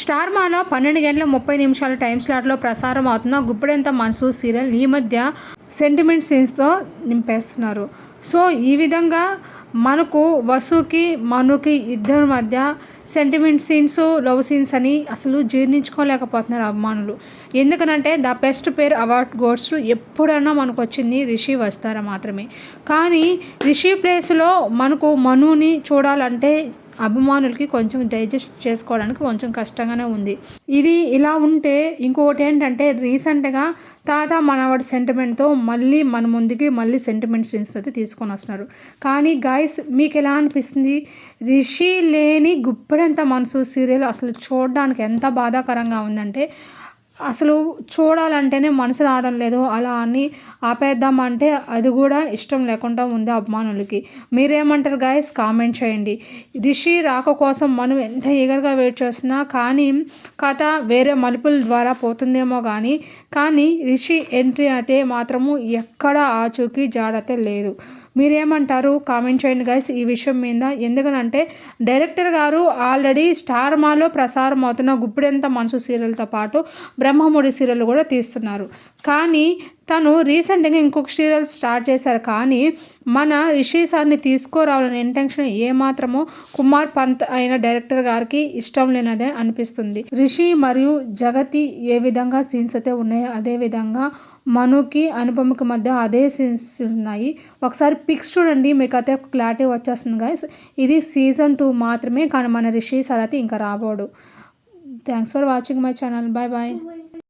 Star మాలో పన్నెండు గంటల ముప్పై నిమిషాల టైం స్లాట్లో ప్రసారం అవుతున్న గుప్పెడంత మనసు సీరియల్ ఈ మధ్య సెంటిమెంట్ సీన్స్తో నింపేస్తున్నారు. సో ఈ విధంగా మనకు వసుకి మనుకి ఇద్దరి మధ్య సెంటిమెంట్ సీన్స్ లవ్ సీన్స్ అని అసలు జీర్ణించుకోలేకపోతున్నారు అభిమానులు. ఎందుకనంటే the best pair award gods ఎప్పుడైనా మనకు వచ్చింది రిషి వస్తారా మాత్రమే. కానీ రిషి ప్లేస్లో మనకు మనుని చూడాలంటే అభిమానులకి కొంచెం డైజెస్ట్ చేసుకోవడానికి కొంచెం కష్టంగానే ఉంది. ఇది ఇలా ఉంటే ఇంకొకటి ఏంటంటే రీసెంట్గా తాత మనవాడి సెంటిమెంట్తో మళ్ళీ మన ముందుకి మళ్ళీ సెంటిమెంట్ సీన్స్ అయితే తీసుకొని వస్తున్నారు. కానీ గాయస్ మీకు ఎలా అనిపిస్తుంది? రిషి లేని గుప్పెడంత మనసు సీరియల్ అసలు చూడడానికి ఎంత బాధాకరంగా ఉందంటే అసలు చూడాలంటేనే మనసు రావడం లేదు. అలా అని ఆపేద్దామంటే అది కూడా ఇష్టం లేకుండా ఉంది అభిమానులకి. మీరేమంటారు గాయస్ కామెంట్ చేయండి. రిషి రాక కోసం మనం ఎంత ఈగర్గా వెయిట్ చేస్తున్నా కానీ కథ వేరే మలుపుల ద్వారా పోతుందేమో కానీ కానీ రిషి ఎంట్రీ అయితే మాత్రము ఎక్కడ ఆచూకీ జాడతే లేదు. మీరేమంటారు? కామెంట్ చేయండి గైస్ ఈ విషయం మీద ఎందుకనంటే డైరెక్టర్ గారు ఆల్రెడీ స్టార్ మాలో ప్రసారం అవుతున్న గుప్పిడెంత మనసు సీరియల్తో పాటు బ్రహ్మముడి సీరియల్ కూడా తీస్తున్నారు. కానీ తను రీసెంట్గా ఇంకొక సీరియల్ స్టార్ట్ చేశారు. కానీ మన రిషి సార్ని తీసుకురావాలనే ఇంటెన్షన్ ఏమాత్రమో కుమార్ పంత్ అయిన డైరెక్టర్ గారికి ఇష్టం లేనదే అనిపిస్తుంది. రిషి మరియు జగతి ఏ విధంగా సీన్స్ అయితే ఉన్నాయో అదే విధంగా మనుకి అనుపమకి మధ్య అదే సీన్స్ ఉన్నాయి. ఒకసారి పిక్స్ చూడండి మీకు అయితే క్లారిటీ వచ్చేస్తుంది గైస్ ఇది సీజన్ టూ మాత్రమే కానీ మన రిషి సార్ అయితే ఇంకా రాబోడు. Thanks for watching my channel bye bye